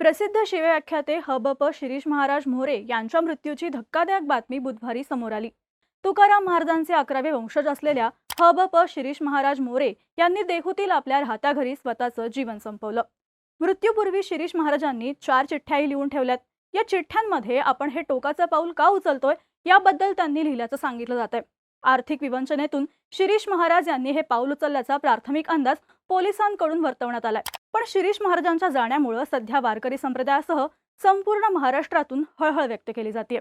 प्रसिद्ध शिवव्याख्याते हबप शिरीष महाराज मोरे यांच्या मृत्यूची धक्कादायक बातमी बुधवारी समोर आली. तुकाराम महाराजांचे अकरावे वंशज असलेल्या हबप शिरीष महाराज मोरे यांनी देहूतील आपल्या राहत्या घरी स्वतःचं जीवन संपवलं. मृत्यूपूर्वी शिरीष महाराजांनी चार चिठ्ठ्याही लिहून ठेवल्यात. या चिठ्ठ्यांमध्ये आपण हे टोकाचं पाऊल का उचलतोय याबद्दल त्यांनी लिहिल्याचं सांगितलं जात आहे आर्थिक विवंचनेतून शिरीष महाराज यांनी हे पाऊल उचलल्याचा प्राथमिक अंदाज पोलिसांकडून वर्तवण्यात आलाय. पण शिरीष महाराजांच्या जाण्यामुळं सध्या वारकरी संप्रदायासह संपूर्ण महाराष्ट्रातून हळहळ व्यक्त केली जाते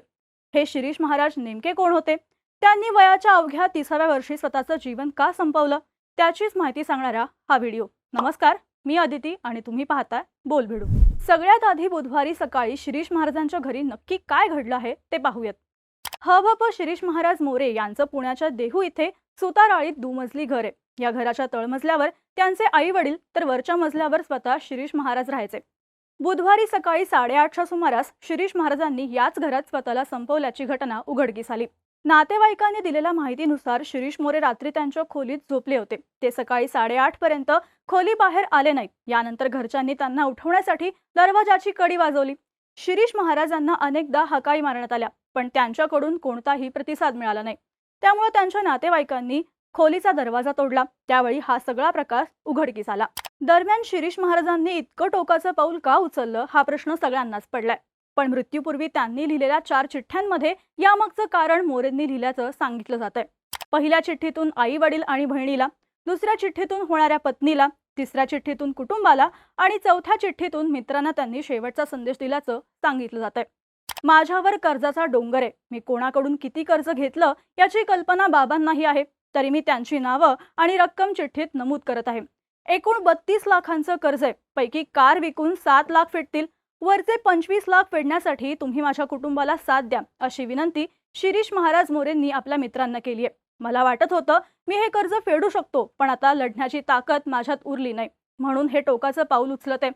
हे शिरीष महाराज नेमके कोण होते? त्यांनी वयाच्या अवघ्या तिसाव्या वर्षी स्वतःचं जीवन का संपवलं? त्याचीच माहिती सांगणारा हा व्हिडिओ. नमस्कार मी अदिती आणि तुम्ही पाहताय बोल भिडू सगळ्यात आधी बुधवारी सकाळी शिरीष महाराजांच्या घरी नक्की काय घडलं आहे ते पाहूयात. हभप शिरीष महाराज मोरे यांचं पुण्याच्या देहू इथे सुताराळीत दुमजली घर आहे. या घराच्या तळमजल्यावर त्यांचे आई वडील तर वरच्या मजल्यावर स्वतः शिरीष महाराज राहायचे. बुधवारी सकाळी साडेआठच्या सुमारास शिरीष महाराजांनी याच घरात स्वतःला संपवल्याची घटना उघडकीस आली. नातेवाईकांनी दिलेल्या माहितीनुसार शिरीष मोरे रात्री त्यांच्या खोलीत झोपले होते. ते सकाळी साडेआठ पर्यंत खोली बाहेर आले नाहीत यानंतर घरच्यांनी त्यांना उठवण्यासाठी दरवाजाची कडी वाजवली. शिरीष महाराजांना अनेकदा हकाई मारण्यात आल्या पण त्यांच्याकडून कोणताही प्रतिसाद मिळाला नाही. त्यामुळे त्यांच्या नातेवाईकांनी खोलीचा दरवाजा तोडला. त्यावेळी हा सगळा प्रकार उघडकीस आला. दरम्यान शिरीष महाराजांनी इतकं टोकाचं पाऊल का उचललं हा प्रश्न सगळ्यांनाच पडलाय. पण मृत्यूपूर्वी त्यांनी लिहिलेल्या चार चिठ्ठ्यांमध्ये यामागचं कारण मोरेंनी लिहिल्याचं सांगितलं जात आहे पहिल्या चिठ्ठीतून आई वडील आणि बहिणीला दुसऱ्या चिठ्ठीतून होणाऱ्या पत्नीला तिसऱ्या चिठ्ठीतून कुटुंबाला आणि चौथ्या चिठ्ठीतून मित्रांना त्यांनी शेवटचा संदेश दिल्याचं सांगितलं जात आहे माझ्यावर कर्जाचा डोंगर आहे. मी कोणाकडून किती कर्ज घेतलं याची कल्पना बाबांनाही आहे. तरी मी त्यांची नावं आणि रक्कम चिठ्ठीत नमूद करत आहे. एकूण बत्तीस लाखांचं कर्ज आहे. पैकी कार विकून सात लाख फेडतील वरचे पंचवीस लाख फेडण्यासाठी तुम्ही माझ्या कुटुंबाला साथ द्या अशी विनंती शिरीष महाराज मोरेंनी आपल्या मित्रांना केली आहे. मला वाटत होतं मी हे कर्ज फेडू शकतो पण आता लढण्याची ताकद माझ्यात उरली नाही. म्हणून हे टोकाचं पाऊल उचलते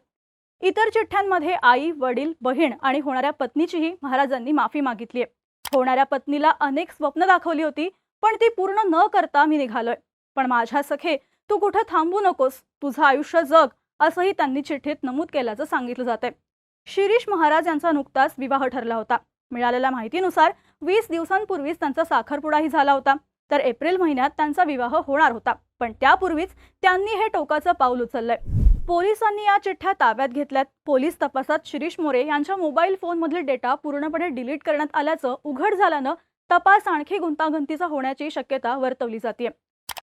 इतर चिठ्ठ्यांमध्ये आई वडील बहीण आणि होणाऱ्या पत्नीचीही महाराजांनी माफी मागितली आहे. होणाऱ्या पत्नीला अनेक स्वप्न दाखवली होती पण ती पूर्ण न करता मी निघालोय. पण माझ्या सखे तू कुठं थांबू नकोस. तुझं आयुष्य जग असंही त्यांनी चिठ्ठीत नमूद केल्याचं सांगितलं जाते शिरीष महाराज यांचा नुकताच विवाह ठरला होता. मिळालेल्या माहितीनुसार वीस दिवसांपूर्वीच त्यांचा साखरपुडाही झाला होता. तर एप्रिल महिन्यात त्यांचा विवाह होणार होता. पण त्यापूर्वीच त्यांनी हे टोकाचं पाऊल उचललंय. पोलिसांनी या चिठ्ठ्या ताब्यात घेतल्यात. पोलीस तपासात शिरीष मोरे यांच्या मोबाईल फोनमधील डेटा पूर्णपणे डिलीट करण्यात आल्याचं उघड झाल्यानं तपास आणखी गुंतागुंतीचा होण्याची शक्यता वर्तवली जाते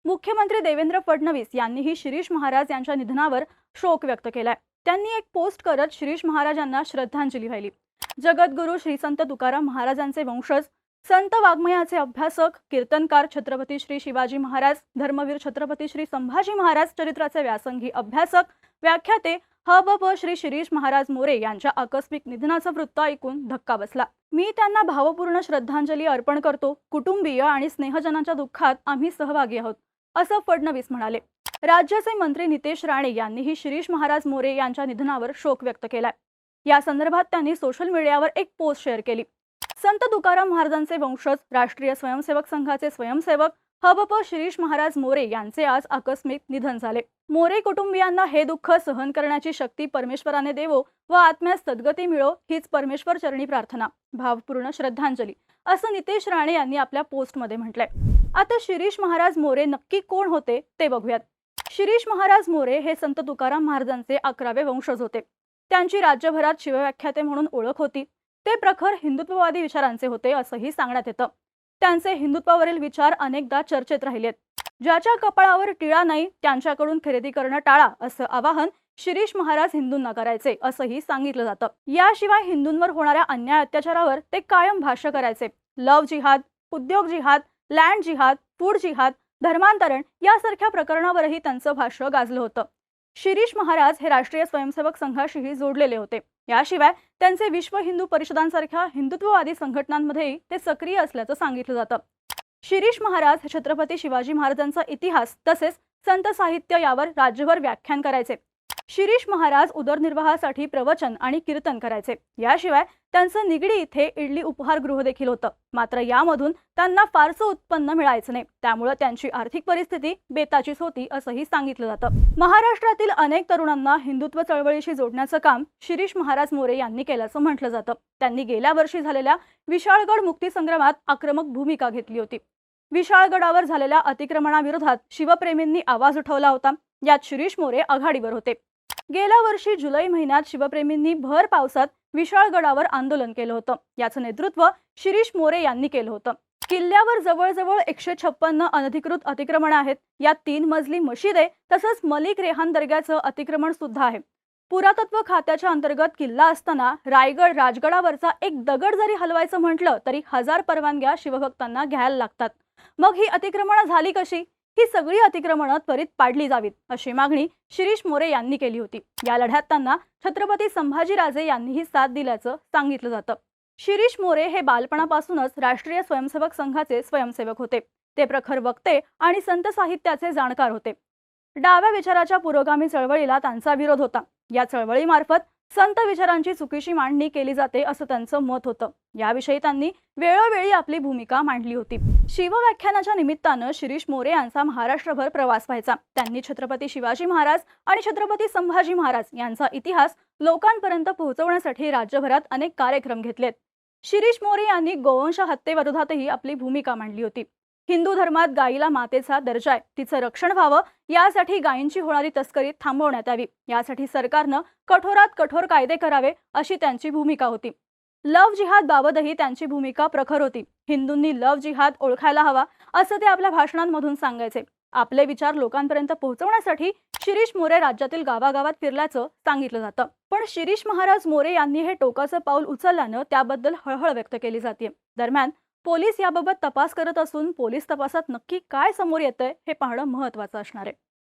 मुख्यमंत्री देवेंद्र फडणवीस यांनीही शिरीष महाराज यांच्या निधनावर शोक व्यक्त केलाय. त्यांनी एक पोस्ट करत शिरीष महाराज यांना श्रद्धांजली वाहिली. जगद्गुरू श्री संत तुकाराम महाराजांचे वंशज संत वाङ्मयाचे अभ्यासक कीर्तनकार छत्रपती श्री शिवाजी महाराज धर्मवीर छत्रपती श्री संभाजी महाराज चरित्राचे व्यासंगी अभ्यासक व्याख्याते हब श्री शिरीष महाराज मोरे यांच्या आकस्मिक निधनाचं वृत्त ऐकून धक्का बसला. मी त्यांना भावपूर्ण श्रद्धांजली अर्पण करतो. कुटुंबीय आणि स्नेहजनांच्या दुःखात आम्ही सहभागी आहोत असं फडणवीस म्हणाले. राज्याचे मंत्री नितेश राणे यांनीही शिरीष महाराज मोरे यांच्या निधनावर शोक व्यक्त केलाय. या संदर्भात त्यांनी सोशल मीडियावर एक पोस्ट शेअर केली. संत तुकाराम महाराजांचे वंशज राष्ट्रीय स्वयंसेवक संघाचे स्वयंसेवक हबप शिरीष महाराज मोरे यांचे आज आकस्मिक निधन झाले. मोरे कुटुंबियांना हे दुःख सहन करण्याची शक्ती परमेश्वराने देवो व आत्म्यास सद्गती मिळो हीच परमेश्वर चरणी प्रार्थना. भावपूर्ण श्रद्धांजली. असं नितेश राणे यांनी आपल्या पोस्टमध्ये म्हटलंय. आता शिरीष महाराज मोरे नक्की कोण होते ते बघूयात. शिरीष महाराज मोरे हे संत तुकाराम महाराजांचे अकरावे वंशज होते. त्यांची राज्यभरात शिवव्याख्याते म्हणून ओळख होती. ते प्रखर हिंदुत्ववादी विचारांचे होते असंही सांगण्यात येतं. त्यांचे हिंदुत्वावरील विचार अनेकदा चर्चेत राहिलेत. ज्याच्या कपाळावर टिळा नाही त्यांच्याकडून खरेदी करणं टाळा असं आवाहन शिरीष महाराज हिंदूंना करायचे असंही सांगितलं जातं. याशिवाय हिंदूंवर होणाऱ्या अन्याय अत्याचारावर ते कायम भाष्य करायचे. लव जिहाद उद्योग जिहाद लँड जिहाद फूड जिहाद धर्मांतरण यासारख्या प्रकरणावरही त्यांचं भाष्य गाजलं होतं. शिरीष महाराज हे राष्ट्रीय स्वयंसेवक संघाशीही जोडलेले होते. याशिवाय त्यांचे विश्व हिंदू परिषदांसारख्या हिंदुत्ववादी संघटनांमध्येही ते सक्रिय असल्याचं सांगितलं जातं. शिरीष महाराज हे छत्रपती शिवाजी महाराजांचा इतिहास तसेच संत साहित्य यावर राज्यभर व्याख्यान करायचे. शिरीष महाराज उदरनिर्वाहासाठी प्रवचन आणि कीर्तन करायचे. याशिवाय त्यांचं निगडी इथे इडली उपहारगृह देखील होतं. मात्र यामधून त्यांना फारसं उत्पन्न मिळायचं नाही. त्यामुळे त्यांची आर्थिक परिस्थिती बेताचीच होती असंही सांगितलं जातं. महाराष्ट्रातील अनेक तरुणांना हिंदुत्व चळवळीशी जोडण्याचं काम शिरीष महाराज मोरे यांनी केल्याचं म्हटलं जातं. त्यांनी गेल्या वर्षी झालेल्या विशाळगड मुक्तीसंग्रामात आक्रमक भूमिका घेतली होती. विशाळगडावर झालेल्या अतिक्रमणाविरोधात शिवप्रेमींनी आवाज उठवला होता. यात शिरीष मोरे आघाडीवर होते. गेल्या वर्षी जुलै महिन्यात शिवप्रेमींनी भर पावसात विशाळगडावर आंदोलन केलं होतं. याचं नेतृत्व शिरीष मोरे यांनी केलं होतं. किल्ल्यावर जवळजवळ एकशे छप्पन्न अनधिकृत अतिक्रमण आहेत. यात तीन मजली मशिदे आहे तसंच मलिक रेहान दर्ग्याचं अतिक्रमण सुद्धा आहे. पुरातत्व खात्याच्या अंतर्गत किल्ला असताना रायगड राजगडावरचा एक दगड जरी हलवायचं म्हटलं तरी हजार परवानग्या शिवभक्तांना घ्यायला लागतात. मग ही अतिक्रमण झाली कशी? ही सगळी अतिक्रमणं त्वरित पाडली जावीत अशी मागणी शिरीष मोरे यांनी केली होती. या लढ्यात त्यांना छत्रपती संभाजीराजे यांनीही साथ दिल्याचं सांगितलं जातं. शिरीष मोरे हे बालपणापासूनच राष्ट्रीय स्वयंसेवक संघाचे स्वयंसेवक होते. ते प्रखर वक्ते आणि संत साहित्याचे जाणकार होते. डाव्या विचाराच्या पुरोगामी चळवळीला त्यांचा विरोध होता. या चळवळीमार्फत संत विचारांची चुकीची मांडणी केली जाते असं त्यांचं मत होतं. याविषयी त्यांनी वेळोवेळी आपली भूमिका मांडली होती. शिवव्याख्यानाच्या निमित्तानं शिरीष मोरे यांचा महाराष्ट्रभर प्रवास व्हायचा. त्यांनी छत्रपती शिवाजी महाराज आणि छत्रपती संभाजी महाराज यांचा इतिहास लोकांपर्यंत पोहोचवण्यासाठी राज्यभरात अनेक कार्यक्रम घेतलेत. शिरीष मोरे यांनी गोवंश हत्येविरोधातही आपली भूमिका मांडली होती. हिंदू धर्मात गायीला मातेचा दर्जा आहे. तिचं रक्षण व्हावं यासाठी गायींची होणारी तस्करी थांबवण्यात यावी. यासाठी सरकारनं कठोरात कठोर कायदे करावे अशी त्यांची भूमिका होती. लव जिहाद बाबतही त्यांची भूमिका प्रखर होती. हिंदूंनी लव जिहाद ओळखायला हवा असं ते आपल्या भाषणांमधून सांगायचे. आपले विचार लोकांपर्यंत पोहोचवण्यासाठी शिरीष मोरे राज्यातील गावागावात फिरल्याचं सांगितलं जातं. पण शिरीष महाराज मोरे यांनी हे टोकाचं पाऊल उचलल्यानं त्याबद्दल हळहळ व्यक्त केली जाते दरम्यान पोलीस याबाबत तपास करत असून पोलीस तपासात नक्की काय समोर येतंय हे पाहणं महत्वाचं असणार आहे.